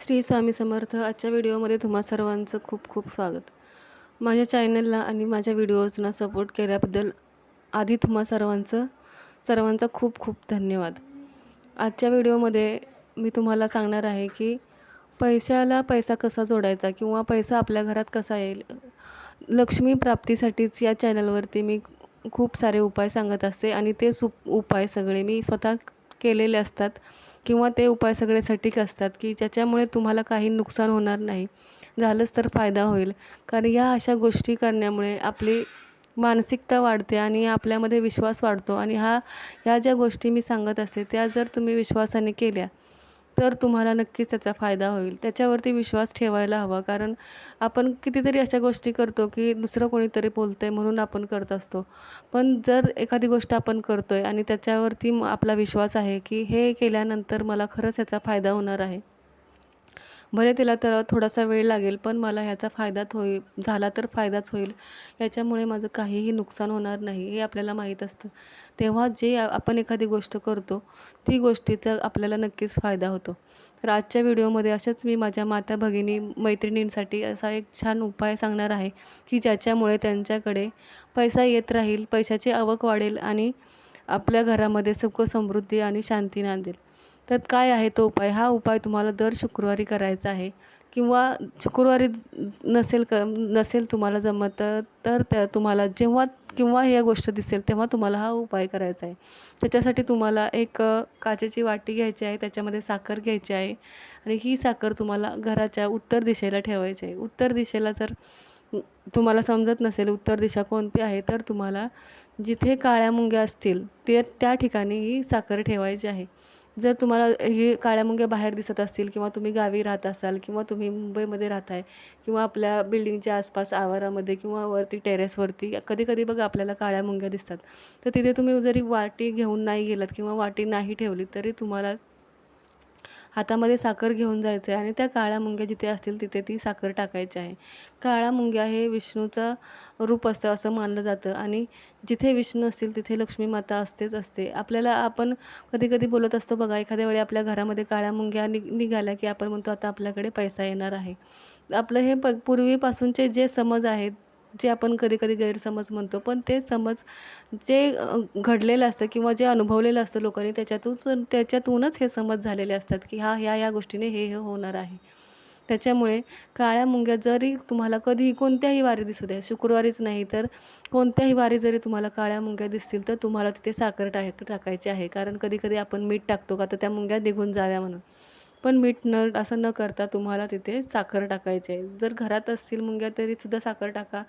श्री स्वामी समर्थ आजच्या व्हिडिओमध्ये तुम्हा सर्वांचं खूप खूप स्वागत. माझ्या चॅनलला आणि माझ्या व्हिडिओजना सपोर्ट केल्याबद्दल आधी तुम्हा सर्वांचं सर्वांचा खूप खूप धन्यवाद. आजच्या व्हिडिओमध्ये मी तुम्हाला सांगणार आहे की पैशाला पैसा कसा जोडायचा किंवा पैसा आपल्या घरात कसा येईल लक्ष्मी प्राप्तीसाठीच या चॅनलवरती मी खूप सारे उपाय सांगत असते आणि ते सु उपाय सगळे मी स्वतः केलेले असतात किंवा ते उपाय सगळे सटीक असतात की ज्याच्यामुळे तुम्हाला काही नुकसान होणार नाही. झालंच तर फायदा होईल. कारण या अशा गोष्टी करण्यामुळे आपली मानसिकता वाढते आणि आपल्यामध्ये विश्वास वाढतो. आणि हा ह्या ज्या गोष्टी मी सांगत असते त्या जर तुम्ही विश्वासाने केल्या तर तुम्हाला नक्कीच त्याचा फायदा होईल. त्याच्यावरती विश्वास ठेवायला हवा. कारण आपण कितीतरी अशा गोष्टी करतो की दुसरं कोणीतरी बोलतं आहे म्हणून आपण करत असतो. पण जर एखादी गोष्ट आपण करतो आहे आणि त्याच्यावरती आपला विश्वास आहे की हे केल्यानंतर मला खरंच याचा फायदा होणार आहे. भले तिला तर थोडासा वेळ लागेल पण मला ह्याचा फायदाच होई झाला तर फायदाच होईल. याच्यामुळे माझं काहीही नुकसान होणार नाही हे आपल्याला माहीत असतं. तेव्हा जे आपण एखादी गोष्ट करतो ती गोष्टीचा आपल्याला नक्कीच फायदा होतो. तर आजच्या व्हिडिओमध्ये अशाच मी माझ्या माता भगिनी मैत्रिणींसाठी असा एक छान उपाय सांगणार आहे की ज्याच्यामुळे त्यांच्याकडे पैसा येत राहील पैशाची आवक वाढेल आणि आपल्या घरामध्ये सुख समृद्धी आणि शांती नांदेल. तर काय आहे तो उपाय? हा उपाय तुम्हाला दर शुक्रवारी करायचा आहे. किंवा शुक्रवारी नसेल क नसेल तुम्हाला जमत तर- त्या तुम्हाला जेव्हा किंवा ह्या गोष्ट दिसेल तेव्हा तुम्हाला हा उपाय करायचा आहे. त्याच्यासाठी तुम्हाला एक काचेची वाटी घ्यायची आहे त्याच्यामध्ये साखर घ्यायची आहे. आणि ही साखर तुम्हाला घराच्या उत्तर दिशेला ठेवायची आहे. उत्तर दिशेला जर तुम्हाला समजत नसेल उत्तर दिशा कोणती आहे तर तुम्हाला जिथे काळ्या मुंग्या असतील ते त्या ठिकाणी ही साखर ठेवायची आहे. जर तुम्हाला ही काळ्या मुंग्या बाहेर दिसत असतील किंवा तुम्ही गावी राहत असाल किंवा तुम्ही मुंबईमध्ये राहताय किंवा आपल्या बिल्डिंगच्या आसपास आवारामध्ये किंवा वरती टेरेसवरती कधी कधी बघा आपल्याला काळ्या मुंग्या दिसतात. तर तिथे तुम्ही जरी वाटी घेऊन नाही गेलात किंवा वाटी नाही ठेवली तरी तुम्हाला हातामध्ये साखर घेऊन जायचं आहे आणि त्या काळ्या मुंग्या जिथे असतील तिथे ती साखर टाकायची आहे. काळ्या मुंग्या हे विष्णूचं रूप असतं असं मानलं जातं आणि जिथे विष्णू असतील तिथे लक्ष्मी माता असतेच असते. आपल्याला आपण कधी कधी बोलत असतो बघा एखाद्या वेळी आपल्या घरामध्ये काळ्या मुंग्या नि निघाल्या की आपण म्हणतो आता आपल्याकडे पैसा येणार आहे. आपलं हे प पूर्वीपासूनचे जे समज आहेत जे आपण कधी कधी गैरसमज म्हणतो पण ते समज जे घडलेलं असतं किंवा जे अनुभवलेलं असतं लोकांनी त्याच्यातून त्याच्यातूनच हे समज झालेले असतात की हा ह्या ह्या गोष्टीने हे हे होणार आहे. त्याच्यामुळे काळ्या मुंग्या जरी तुम्हाला कधीही कोणत्याही वारी दिसू द्या शुक्रवारीच नाही तर कोणत्याही वारी जरी तुम्हाला काळ्या मुंग्या दिसतील तर तुम्हाला तिथे साखर टाक टाकायची आहे. कारण कधी कधी आपण मीठ टाकतो का तर त्या मुंग्या निघून जाव्या म्हणून. पण मीठ न असं न करता तुम्हाला तिथे साखर टाकायची आहे. जर घरात असतील मुंग्या तरीसुद्धा साखर टाका.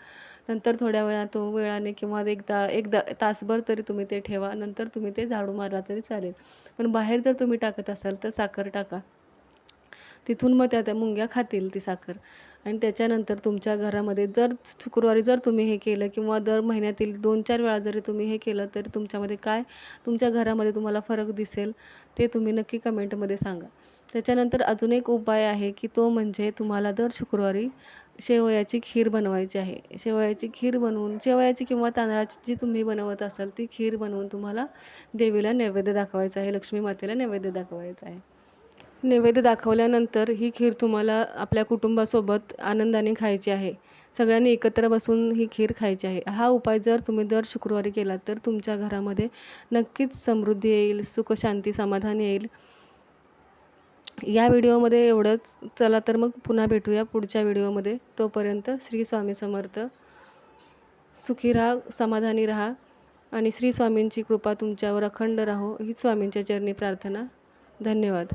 नंतर थोड्या वेळा तो वेळाने किंवा एकदा एकदा तासभर तरी तुम्ही ते ठेवा. नंतर तुम्ही ते झाडू मारला तरी चालेल. पण बाहेर जर तुम्ही टाकत असाल तर साखर टाका. तिथून मग त्या त्या मुंग्या खातील ती साखर. आणि त्याच्यानंतर तुमच्या घरामध्ये जर शुक्रवारी जर तुम्ही हे केलं किंवा दर महिन्यातील दोन चार वेळा जरी तुम्ही हे केलं तरी तुमच्यामध्ये काय तुमच्या घरामध्ये तुम्हाला फरक दिसेल ते तुम्ही नक्की कमेंटमध्ये सांगा. त्याच्यानंतर अजून एक उपाय आहे की तो म्हणजे तुम्हाला दर शुक्रवारी शेवयाची खीर बनवायची आहे. शेवयाची खीर बनवून शेवयाची किंवा तांदळाची जी तुम्ही बनवत असाल ती खीर बनवून तुम्हाला देवीला नैवेद्य दाखवायचा आहे लक्ष्मी मातेला नैवेद्य दाखवायचा आहे. नैवेद्य दाखवल्यानंतर ही खीर तुम्हाला आपल्या कुटुंबासोबत आनंदाने खायची आहे. सगळ्यांनी एकत्र बसून ही खीर खायची आहे. हा उपाय जर तुम्ही दर शुक्रवारी केला तर तुमच्या घरामध्ये नक्कीच समृद्धी येईल सुख शांती समाधान येईल. या व्हिडिओमध्ये एवढंच. चला तर मग पुन्हा भेटूया पुढच्या व्हिडिओमध्ये. तोपर्यंत श्री स्वामी समर्थ. सुखी राहा समाधानी राहा आणि श्री स्वामींची कृपा तुमच्यावर अखंड राहो. ही स्वामींच्या चरणी प्रार्थना. धन्यवाद.